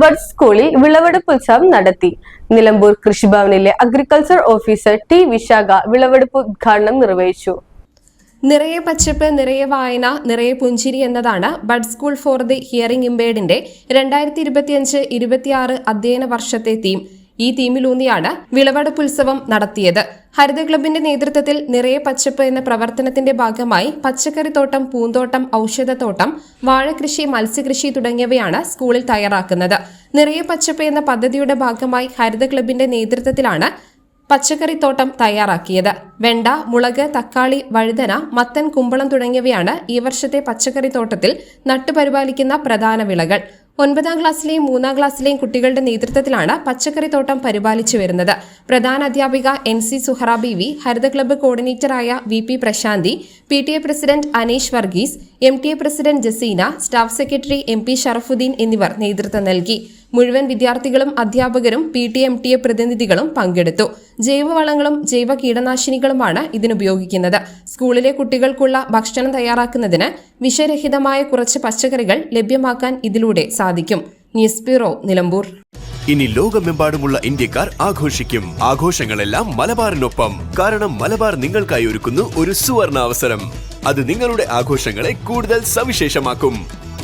bud സ്കൂളിൽ വിളവെടുപ്പ് ഉത്സവം നടത്തി. നിലമ്പൂർ കൃഷിഭവനിലെ അഗ്രികൾച്ചർ ഓഫീസർ ടി വിശാഖ വിളവെടുപ്പ് ഉദ്ഘാടനം നിർവഹിച്ചു. നിറയെ പച്ചപ്പ് നിറയെ വായന നിറയെ പുഞ്ചിരി എന്നതാണ് bud school for the hearing ഇമ്പേർഡിന്റെ രണ്ടായിരത്തി ഇരുപത്തിയഞ്ച് ഇരുപത്തിയാറ് അധ്യയന വർഷത്തെ തീം. ഈ തീമിലൂന്നിയാണ് വിളവെടുപ്പ് ഉത്സവം നടത്തിയത്. ഹരിത ക്ലബിന്റെ നേതൃത്വത്തിൽ നിറയെ പച്ചപ്പ് എന്ന പ്രവർത്തനത്തിന്റെ ഭാഗമായി പച്ചക്കറിത്തോട്ടം പൂന്തോട്ടം ഔഷധത്തോട്ടം വാഴകൃഷി മത്സ്യകൃഷി തുടങ്ങിയവയാണ് സ്കൂളിൽ തയ്യാറാക്കുന്നത്. നിറയെ പച്ചപ്പ് എന്ന പദ്ധതിയുടെ ഭാഗമായി ഹരിത ക്ലബിന്റെ നേതൃത്വത്തിലാണ് പച്ചക്കറിത്തോട്ടം തയ്യാറാക്കിയത്. വെണ്ട മുളക് തക്കാളി വഴുതന മത്തൻ കുമ്പളം തുടങ്ങിയവയാണ് ഈ വർഷത്തെ പച്ചക്കറിത്തോട്ടത്തിൽ നട്ടുപരിപാലിക്കുന്ന പ്രധാന വിളകൾ. ഒൻപതാം ക്ലാസ്സിലെയും മൂന്നാം ക്ലാസ്സിലെയും കുട്ടികളുടെ നേതൃത്വത്തിലാണ് പച്ചക്കറിത്തോട്ടം പരിപാലിച്ചു വരുന്നത്. പ്രധാന അധ്യാപിക N C Suhara B V Haritha club കോർഡിനേറ്ററായ V P Prasanthi P T A president Aneesh Varghese M T A president Jaseena staff secretary M P Sharafuddin എന്നിവർ നേതൃത്വം നൽകി. മുഴുവൻ വിദ്യാർത്ഥികളും അധ്യാപകരും P T M T A പ്രതിനിധികളും പങ്കെടുത്തു. ജൈവവളങ്ങളും ജൈവ കീടനാശിനികളുമാണ് ഇതിനുപയോഗിക്കുന്നത്. സ്കൂളിലെ കുട്ടികൾക്കുള്ള ഭക്ഷണം തയ്യാറാക്കുന്നതിന് വിഷരഹിതമായ കുറച്ച് പച്ചക്കറികൾ ലഭ്യമാക്കാൻ ഇതിലൂടെ സാധിക്കും. News bureau Nilambur. ഇനി ലോകമെമ്പാടുമുള്ള ഇന്ത്യക്കാർ ആഘോഷിക്കും. ആഘോഷങ്ങളെല്ലാം മലബാറിനൊപ്പം. കാരണം മലബാർ നിങ്ങൾക്കായി ഒരുക്കുന്നു ഒരു സുവർണ അവസരം അത് നിങ്ങളുടെ ആഘോഷങ്ങളെ കൂടുതൽ സവിശേഷമാക്കും.